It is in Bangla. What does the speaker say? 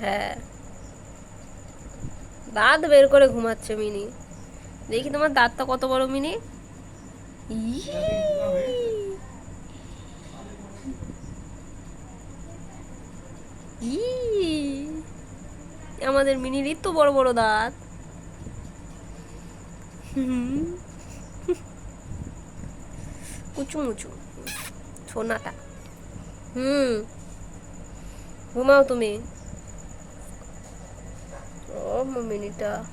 হ্যাঁ। দাঁত বের করে ঘুমাচ্ছে মিনি। দেখি তোমার দাঁতটা কত বড় মিনি? ই আমাদের মিনির তো বড় বড় দাঁত। উঁচু মুচু সোনাটা। হুম। ঘুমাও তুমি। ও মিনিটা